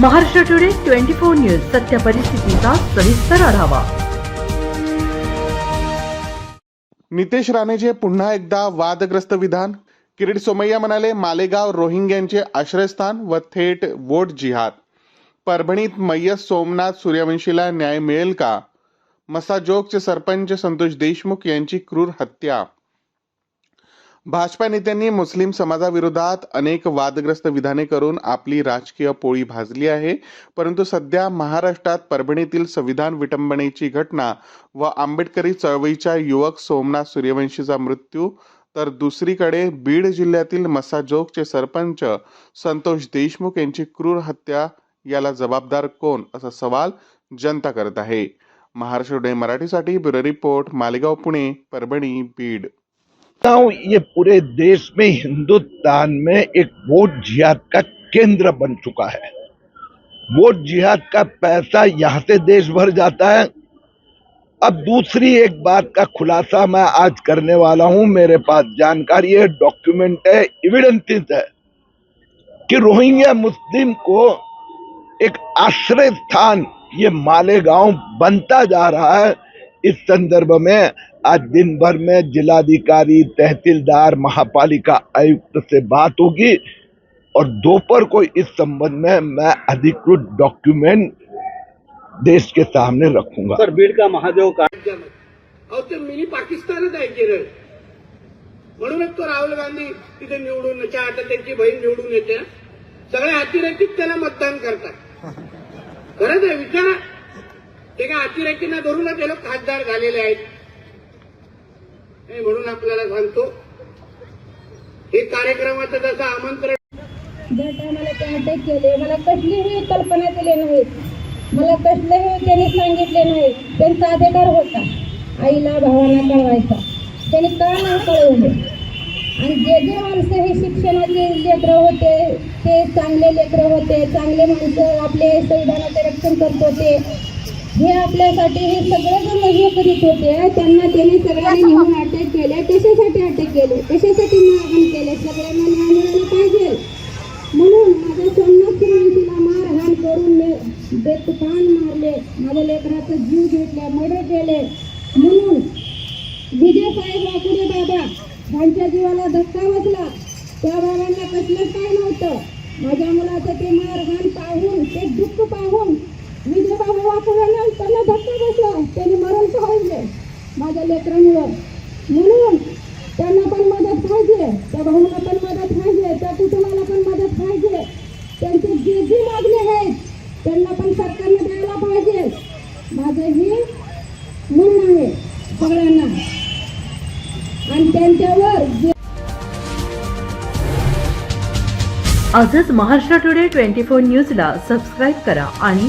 Maharashtra today twenty four news सत्य परिस्थितीचा सविस्तर आढावा. नितेश राणेचे पुन्हा एकदा वादग्रस्त विधान. किरीट सोमय्या म्हणाले मालेगाव रोहिंग्यांचे आश्रयस्थान व थेट वोट जिहाद. परभणीत मय्यस सोमनाथ सूर्यवंशीला न्याय मिळेल का? मसाजोगचे सरपंच संतोष देशमुख यांची क्रूर हत्या. भाजपा नेत्यांनी मुस्लिम समाजाविरोधात अनेक वादग्रस्त विधाने करून आपली राजकीय पोळी भाजली आहे. परंतु सध्या महाराष्ट्रात परभणीतील संविधान विटंबनेची घटना व आंबेडकरी चळवळीच्या युवक सोमनाथ सूर्यवंशीचा मृत्यू तर दुसरीकडे बीड जिल्ह्यातील मसाजोगचे सरपंच संतोष देशमुख यांची क्रूर हत्या याला जबाबदार कोण? असा सवाल जनता करत आहे. महाराष्ट्र डे मराठीसाठी ब्युरो रिपोर्ट मालेगाव पुणे परभणी बीड. हूँ, ये पूरे देश में हिंदुस्तान में एक वोट जिहाद का केंद्र बन चुका है। वोट जिहाद का पैसा यहाँ से देश भर जाता है। अब दूसरी एक बात का खुलासा मैं आज करने वाला हूँ। मेरे पास जानकारी है, डॉक्यूमेंट है एविडेंसेस है कि रोहिंग्या मुस्लिम को एक आश्रय स्थान, ये मालेगांव बनता जा रहा है। इस संदर्भ में आज दिन भर में जिलाधिकारी तहसीलदार महापालिका आयुक्त से बात होगी और दोपहर को इस संबंध में मैं अधिकृत डॉक्यूमेंट देश के सामने रखूँगा। सर बीड का महादेव का ते मिनी म्हणूनच तो राहुल गांधी तिथे निवडून आता त्यांची बहीण निवडून येते त्याला मतदान करतात खरंच आहे विचारा। ते काय अतिरेकींना धरूनच ते लोक खासदार झालेले आहेत? म्हणून आपल्याला सांगतो हे कार्यक्रमाचं जसं आमंत्रण ज्या टायमाला ते अटक केले मला कसलीही कल्पना दिली नाही. मला कसलंही त्यांनी सांगितले नाही. त्यांचा अधिकार होता. आईला भावांना कळवायचा. त्यांनी का नाही कळवले? आणि जे जे माणसं हे शिक्षणाचे लेकरं होते ते चांगले लेकरं होते चांगले माणसं आपले संविधानाचे रक्षण करत होते. हे आपल्यासाठी हे सगळेजण हे करीत होते त्यांना त्यांनी सगळ्यांनी नेऊन अटॅक केले कशासाठी अटॅक केले? कशासाठी मारहाण केले? सगळ्यांना न्याय मिळाला पाहिजे. म्हणून माझ्या सोमनाथ तिला मारहाण करून मी मारले. माझ्या लेकराचा जीव घेतला मर्डर केले. म्हणून विजय साहेब वाकुडे बाबा त्यांच्या जीवाला धक्का बसला. त्या बाबांना कसलंच काय नव्हतं. माझ्या मुलाचं ते मारहाण पाहून ते दुःख पाहून विजयबाबा बाबा त्यांना धक्का बसला त्यांनी मरण पाहिजे माझ्या लेकरांवर म्हणून त्यांना पण मदत पाहिजे त्या भाऊला पण मदत पाहिजे त्या कुटुंबाला पण मदत पाहिजे त्यांचे जे जे मागणे आहेत त्यांना पण सरकारने द्यायला पाहिजे माझं हे म्हणणं आहे सगळ्यांना आणि त्यांच्यावर जे आजच महाराष्ट्र टुडे ट्वेंटी फोर न्यूजला सबस्क्राईब करा आणि